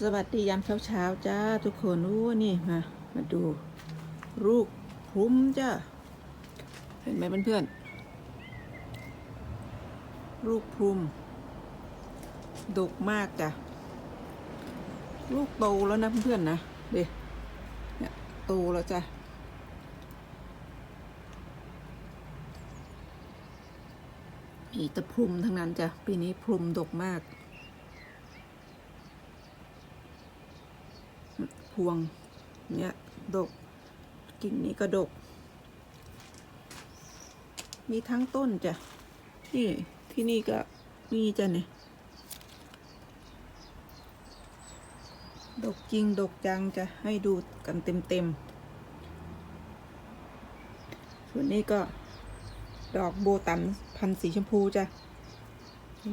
สวัสดียามเช้าเช้าจ้าทุกคนอู้นี่มามาดูลูกพุ้มจ้าเห็นไหมเพื่อนๆลูกพุ้มดกมากจ้ะลูกโตแล้วนะเพื่อนๆนะเด็เนี่ยโตแล้วจ้ะมีแตะพรุมทั้งนั้นจ้ะปีนี้พรุมดกมาก พวงเนี่ยดกกิ่งนี้ก็ดก มีทั้งต้นจ้ะนี่ที่นี่ก็มีจ้ะเนี่ยดกจริงดกจังจะให้ดูกันเต็มเต็มๆส่วนนี้ก็ดอกโบตันพันสีชมพูจ้ะ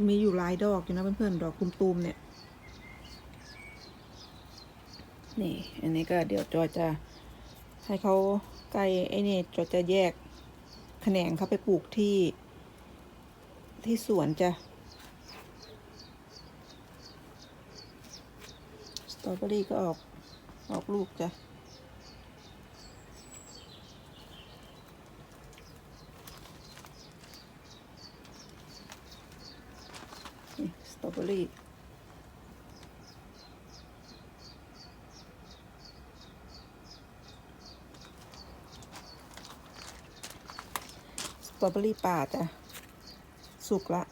มีอยู่หลายดอกอยู่นะเพื่อนๆ ดอกตุมๆเนี่ย นี่ อันนี้ก็เดี๋ยวจอยจะให้เขาไกลไอ้นี่จอยจะแยกแขนงเขาไปปลูกที่ ที่สวนจ้ะสตรอเบอรี่ก็ออกออกลูกจ้ะสตรอเบอรี่ ตรอเบอรี่ป่าจ้ะ สุกละ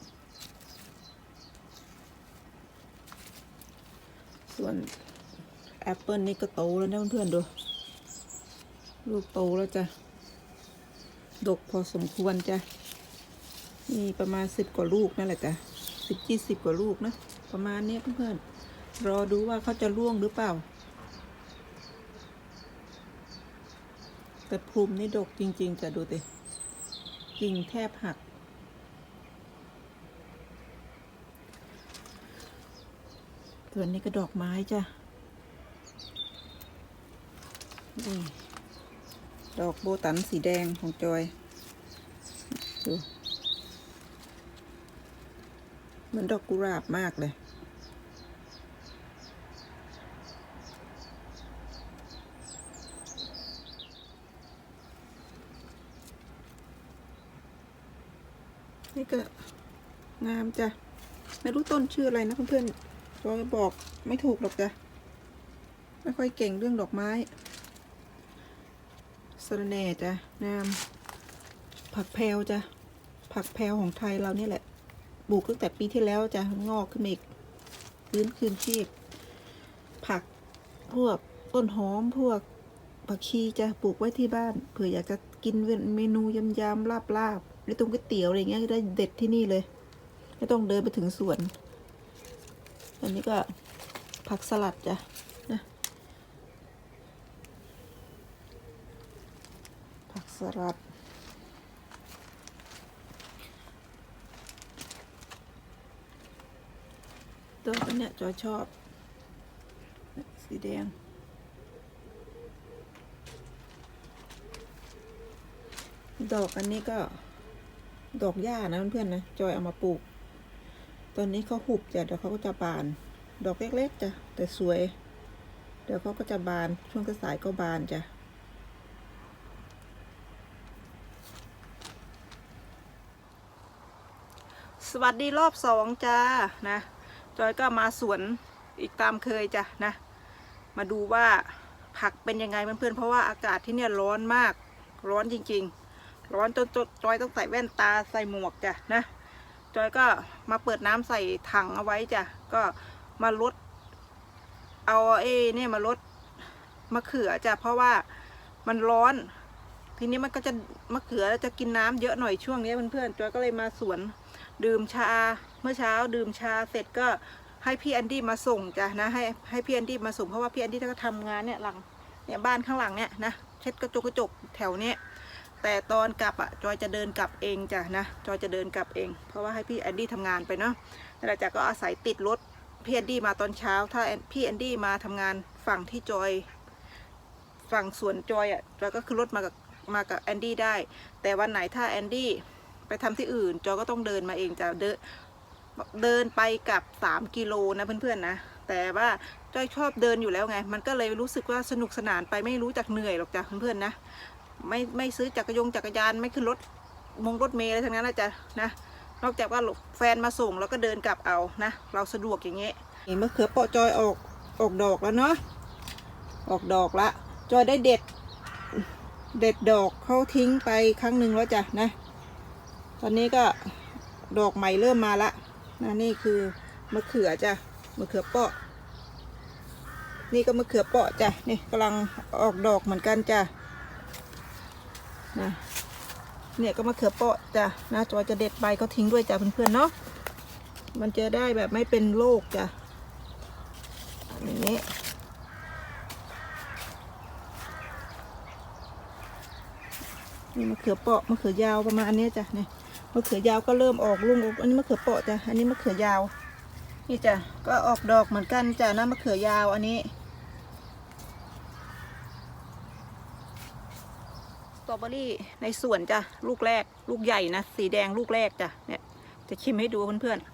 ส่วนแอปเปิลนี่ก็โตแล้วนะเพื่อนๆดู ลูกโตแล้วจ้ะ ดกพอสมควรจ้ะ มีประมาณสิบกว่าลูกนั่นแหละจ้ะสิบยี่สิบกว่าลูกนะ ประมาณนี้เพื่อนๆ รอดูว่าเขาจะร่วงหรือเปล่า แต่พลุมนี่ดกจริง ๆจ้ะดูติ กิ่งแทบหัก ส่วนนี้ก็ดอกไม้จ้ะนี่ดอกโบตันสีแดงของจอย ดู เหมือนดอกกุหลาบมากเลย นี่ก็งามจ้ะ ไม่รู้ต้นชื่ออะไรนะเพื่อนๆจอยบอกไม่ถูกหรอกจ้ะ ไม่ค่อยเก่งเรื่องดอกไม้สะระแหน่จ้ะงาม ผักแพรวจ้ะ ผักแพรวของไทยเราเนี่ยแหละปลูกตั้งแต่ปีที่แล้วจ้ะ งอกขึ้นมาอีกพื้นคืนชีพ ผักพวกต้นหอมพวกผักชีจ้ะปลูกไว้ที่บ้านเผื่ออยากจะกินเมนูยำยำลาบลาบห รือตรงก๋วยเตี๋ยวอะไรเงี้ยได้เด็ดที่นี่เลย ไม่ต้องเดินไปถึงสวน อันนี้ก็ผักสลัดจ้ะนะผักสลัดตัวเนี้ยจอยชอบ สีแดงดอกอันนี้ก็ ดอกหญ้านะเพื่อนๆนะจอยเอามาปลูก ตอนนี้เขาหุบจ้ะเดี๋ยวเขาก็จะบาน ดอกเล็กๆจ้ะแต่สวย เดี๋ยวเขาก็จะบานช่วงกระสายก็บานจ้ะสวัสดีรอบสองจ้านะ จอยก็มาสวนอีกตามเคยจ้ะนะ มาดูว่าผักเป็นยังไงเพื่อนๆเพราะว่าอากาศที่เนี่ยร้อนมากร้อนจริง ๆ ร้อนจนจอยต้องใส่แว่นตาใส่หมวกจ้ะนะ จอยก็มาเปิดน้ำใส่ถังเอาไว้จ้ะก็มาลด เอาเอ้เนี่ยมาลดมะเขือจ้ะเพราะว่ามันร้อน ทีนี้มันก็จะมะเขือจะกินน้ำเยอะหน่อยช่วงนี้เพื่อนๆจอยก็เลยมาสวนดื่มชา เมื่อเช้าดื่มชาเสร็จก็ให้พี่แอนดี้มาส่งจ้ะนะให้ให้พี่แอนดี้มาส่งเพราะว่าพี่แอนดี้ก็ทำงานเนี่ยหลังเนี่ยบ้านข้างหลังเนี่ยนะเช็ดกระจกกระจกแถวเนี้ย แต่ตอนกลับอะจอยจะเดินกลับเองจ้ะนะจอยจะเดินกลับเอง เพราะว่าให้พี่แอนดี้ทำงานไปเนาะแล้วเราจะก็อาศัยติดรถพี่แอนดี้มาตอนเช้า ถ้าพี่แอนดี้มาทำงานฝั่งที่จอยฝั่งสวนจอยอะจอยก็คือรถมากับมากับแอนดี้ได้ แต่วันไหนถ้าแอนดี้ไปทำที่อื่น จอยก็ต้องเดินมาเองจ้ะเดินเดินไปกับสามกิโลนะเพื่อนๆนะแต่ว่าจอยชอบเดินอยู่แล้วไง มันก็เลยรู้สึกว่าสนุกสนานไปไม่รู้จักเหนื่อยหรอกจ้ะเพื่อนๆนะ ไม่ไม่ซื้อจักรยงจักรยานไม่ขึ้นรถมงรถเมล์อะไรทั้งนั้นนะจ๊ะนะนอกจากว่าแฟนมาส่งแล้วก็เดินกลับเอานะ เราสะดวกอย่างเงี้ยนี่มะเขือเปาะจอยออกออกดอกแล้วเนาะออกดอกละ จอยได้เด็ด เด็ดดอกเขาทิ้งไปครั้งหนึ่งแล้วจ้ะนะ ตอนนี้ก็ดอกใหม่เริ่มมาละนะนี่คือมะเขือจ้ะมะเขือเปาะ นี่ก็มะเขือเปาะจ้ะนี่กำลังออกดอกเหมือนกันจ้ะ นะเนี่ยก็มะเขือเปาะจ้ะนะจอยจะเด็ดใบเขาทิ้งด้วยจ้ะเพื่อนๆเนาะมันจะได้แบบไม่เป็นโรคจ้ะอย่างนี้นี่มะเขือเปาะมะเขือยาวประมาณอันนี้จ้ะเนี่ยมะเขือยาวก็เริ่มออกลูกออกอันนี้มะเขือเปาะจ้ะอันนี้มะเขือยาว นี่จ้ะก็ออกดอกเหมือนกันจ้ะนะมะเขือยาวอันนี้ ตรอเบอรี่ในสวนจ้ะลูกแรก ลูกใหญ่นะ สีแดงลูกแรกจ้ะเนี่ยจะชิมให้ดูเพื่อนๆ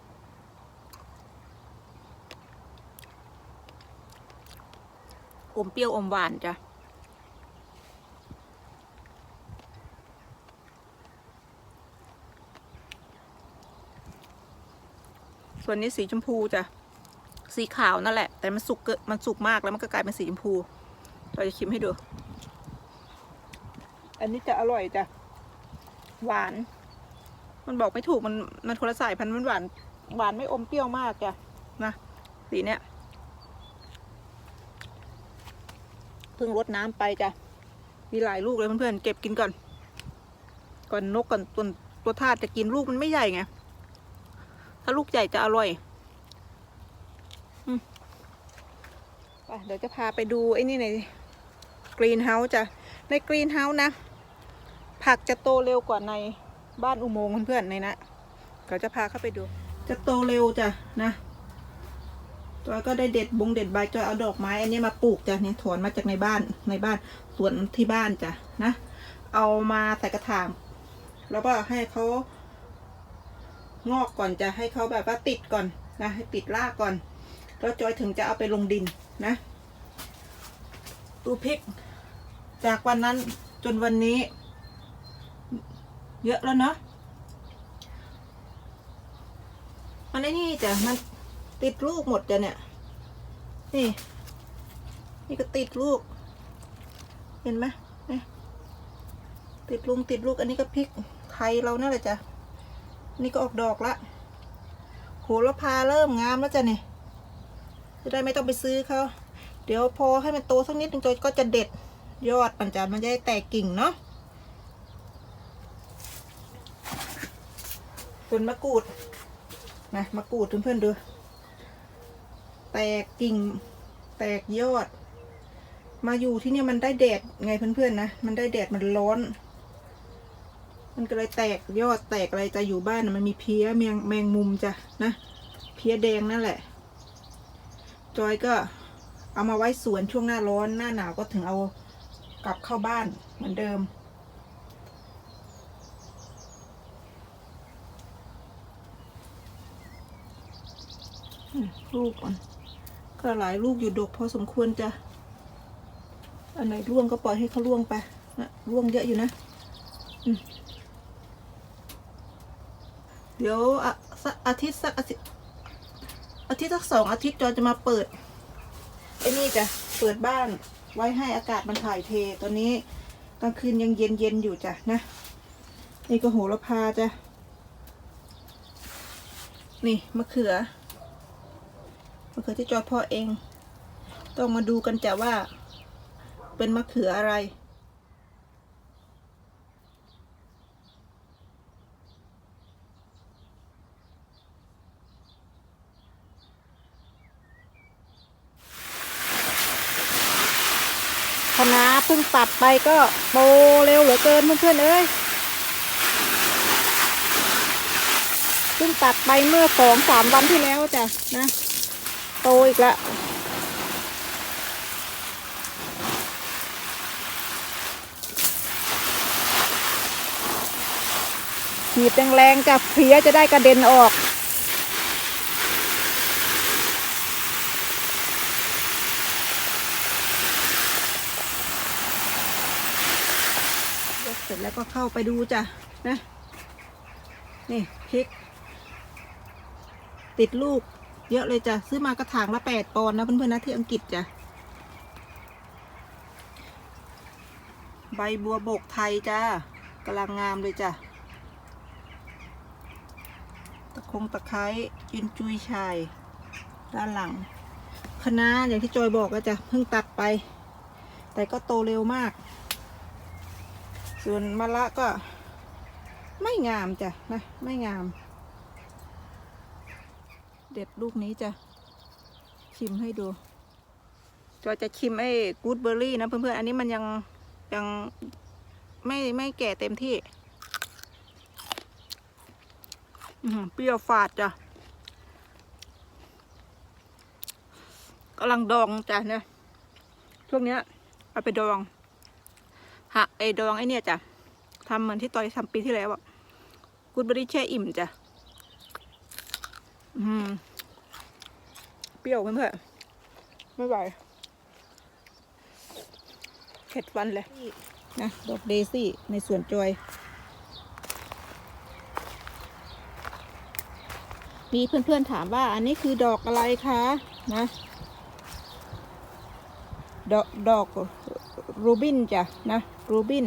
อมเปรี้ยวอมหวานจ้ะส่วนนี้สีชมพูจ้ะ สีขาวนั่นแหละ แต่มันสุกเกมันสุกมากแล้วมันก็กลายเป็นสีชมพู เราจะชิมให้ดู อันนี้จะอร่อยจ้ะหวาน มันบอกไม่ถูกมันมันคนละสายพันธุ์มันหวาน หวานไม่อมเปรี้ยวมากจ้ะนะสีเนี้ยเพิ่งรดน้ำไปจ้ะมีหลายลูกเลยเพื่อนๆเก็บกินก่อน ก่อนนกก่อนตัวตัวทาสจะกินลูกมันไม่ใหญ่ไงถ้าลูกใหญ่จะอร่อยอมไปเดี๋ยวจะพาไปดูไอ้นี่ในกรีนเฮาส์จ้ะในกรีนเฮาส์นะ ผักจะโตเร็วกว่าในบ้านอุโมงค์เพื่อนๆในนะเดี๋ยวจะพาเข้าไปดู จะโตเร็วจ้ะนะจอยก็ได้เด็ดบงเด็ดใบจอยเอาดอกไม้ อันนี้มาปลูกจ้ะเนี่ยถอนมาจากในบ้านในบ้านสวนที่บ้านจ้ะนะ เอามาใส่กระถางแล้วก็ให้เขางอกก่อนจะให้เขาแบบว่าติดก่อนนะให้ติดรากก่อน แล้วจอยถึงจะเอาไปลงดินนะดูพริก จากวันนั้นจนวันนี้ เยอะแล้วเนาะมันไอ้นี่จ้ะมันติดลูกหมดจ้ะเนี่ย นี่ นี่ก็ติดลูก เห็นไหมนี่ติดลุงติดลูกอันนี้ก็พริกไทยเรานั่นแหละจ้ะนี่ก็ออกดอกละโหระพาเริ่มงามแล้วจ้ะเนี่ยจะได้ไม่ต้องไปซื้อเขาเดี๋ยวพอให้มันโตสักนิดนึงจอยก็จะเด็ดยอดมันจะมันจะได้แตกกิ่งเนาะ ส่วนมะกรูดนะมะกรูดเพื่อนๆดู แตกกิ่ง แตกยอด มาอยู่ที่เนี่ยมันได้แดดไงเพื่อนๆนะมันได้แดดมันร้อน มันก็เลยแตกยอดแตกอะไรจะอยู่บ้านนะมันมีเพี้ยแมงแมงมุมจ้ะนะเพี้ยแดงนั่นแหละ จอยก็เอามาไว้สวนช่วงหน้าร้อนหน้าหนาวก็ถึงเอากลับเข้าบ้านเหมือนเดิม ลูกก่อนก็หลายลูกอยู่ดกพอสมควรจะ อันไหนร่วงก็ปล่อยให้เขาร่วงไปนะร่วงเยอะอยู่นะเดี๋ยวอะสักอาทิตย์สักอาทิตย์อาทิตย์สักสองอาทิตย์จอจะมาเปิดไอ้นี่จ้ะเปิดบ้านไว้ให้อากาศมันถ่ายเทตอนนี้กลางคืนยังเย็นเย็นอยู่จ้ะนะนี่ก็โหระพาจ้ะนี่มะเขือ มะเขือที่จอยพาะเอง ต้องมาดูกันจ้ะว่า เป็นมะเขืออะไรคณะเพิ่งตัดไปก็โตเร็วเหลือเกินเพื่อนๆเอ้ยเพิ่งตัดไปเมื่อสองสามวันที่แล้วจ้ะนะ ตอีกละขีดแรงๆจะเพี้ยจะได้กระเด็นออกเสร็จแล้วก็เข้าไปดูจ้ะนะ นี่พริก ติดลูก เยอะเลยจ้ะซื้อมากระถางละแปดปอนด์นะเพื่อนๆนะที่อังกฤษจ้ะใบบัวบกไทยจ้ากำลังงามเลยจ้ะตะคงตะไคร้ยินจุยชาย ด้านหลังคณะอย่างที่จอยบอกก็จะเพิ่งตัดไป แต่ก็โตเร็วมาก ส่วนมะละก็ไม่งามจ้ะนะไม่งาม เด็ดลูกนี้จะชิมให้ดูจอยจะชิมไอ้กูดเบอร์รี่นะเพื่อนๆ อันนี้มันยังยังไม่ไม่แก่เต็มที่เปรี้ยวฝาดจ้ะกำลังดองจ้ะเนี่ยช่วงเนี้ยเอาไปดองหักไอ้ดองไอ้เนี่ยจ้ะทำเหมือนที่ตอยทำปีที่แล้วอะกูดเบอร์รี่แช่อิ่มจ้ะ เปรี้ยวเพื่อนๆไม่ไหวเข็ดฟันเลยนะดอกเดซี่ในสวนจอย มีเพื่อนๆถามว่าอันนี้คือดอกอะไรคะนะ ดอกดอกรูบินจ้ะนะรูบิน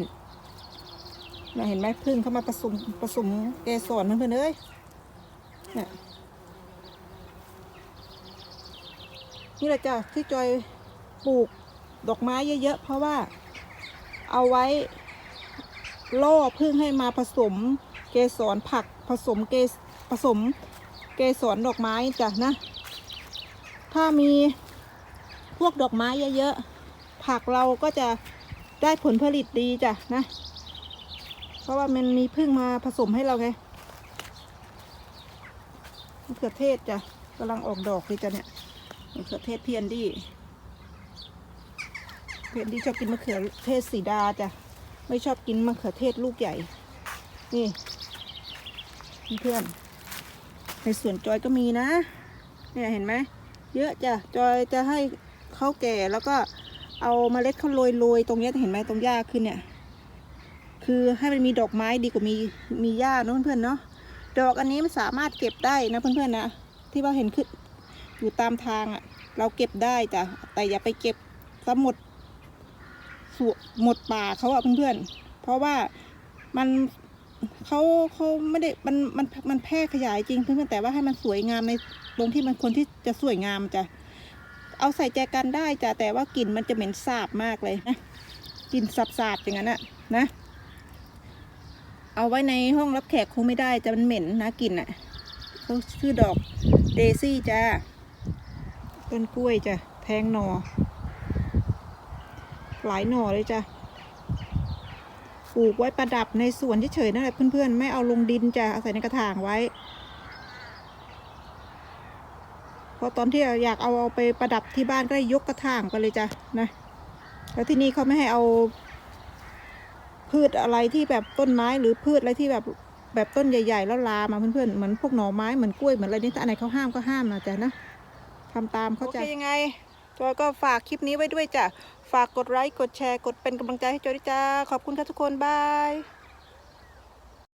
นะเห็นไหมพึ่งเข้ามาผสมผสมเกสรเพื่อนๆเอ้ยเนี่ย นี่แหละจ้ะที่จอยปลูกดอกไม้เยอะๆ เพราะว่าเอาไว้ล่อพึ่งให้มาผสมเกสรผักผสมเกสผสมเกสรดอกไม้จ้ะนะ ถ้ามีพวกดอกไม้เยอะๆ ผักเราก็จะได้ผลผลิตดีจ้ะนะ เพราะว่ามันมีพึ่งมาผสมให้เราไงมะเขือเทศจ้ะกำลังออกดอกเลยจ้ะเนี่ย มะเขือเทศเพียนดี้เพียนดี้ชอบกินมะเขือเทศสีดาจ้ะไม่ชอบกินมะเขือเทศลูกใหญ่ นี่เพื่อนในสวนจอยก็มีนะ เนี่ยเห็นไหม เยอะจ้ะ จอยจะให้เขาแก่แล้วก็เอาเมล็ดเขาโรยโรยๆตรงนี้เห็นไหมตรงหญ้าขึ้นเนี่ย คือให้มันมีดอกไม้ดีกว่ามีมีหญ้าเนอะเพื่อนๆเนาะ ดอกอันนี้มันสามารถเก็บได้นะเพื่อนๆนะ ที่ว่าเห็นขึ้น อยู่ตามทางอะ่ะ เราเก็บได้จ้ะแต่อย่าไปเก็บซะหมดสหมดป่าเขาอะเพื่อนๆเพราะว่ามันเขาเขาไม่ได้มันมันมันแพร่ขยายจริงเพื่อนๆแต่ว่าให้มันสวยงามในตรงที่มันควรที่จะสวยงามจ้ะเอาใส่แจกันได้จ้ะแต่ว่ากลิ่นมันจะเหม็นสาบมากเลยนะกลิ่นสาบๆอย่างนั้นอะนะ เอาไว้ในห้องรับแขกคงไม่ได้จะมันเหม็นนะกลิ่นอะเขาชื่อดอกเดซี่จ้า ต้นกล้วยจ้ะ แทงหนอ หลายหน่อเลยจ้ะ ปลูกไว้ประดับในสวนเฉยๆนั่นแหละเพื่อนๆ ไม่เอาลงดินจ้ะ เอาใส่ในกระถางไว้เพราะตอนที่อยากเอาเอาไปประดับที่บ้านก็ได้ยกกระถางไปเลยจ้ะนะ แล้วที่นี่เขาไม่ให้เอา พืชอะไรที่แบบต้นไม้หรือพืชอะไรที่แบบแบบต้นใหญ่ ๆ แล้วลามาเพื่อนๆ เหมือนพวกหน่อไม้เหมือนกล้วยเหมือนอะไรนี่ถ้าอันไหนเขาห้ามก็ห้ามนะจ๊ะนะ ทำตามเขาจะโอเคยังไงจอยก็ฝากคลิปนี้ไว้ด้วยจ้ะ ฝากกดไลค์ กดแชร์ กดเป็นกำลังใจให้จอยด้วยจ้า ขอบคุณค่ะทุกคน บาย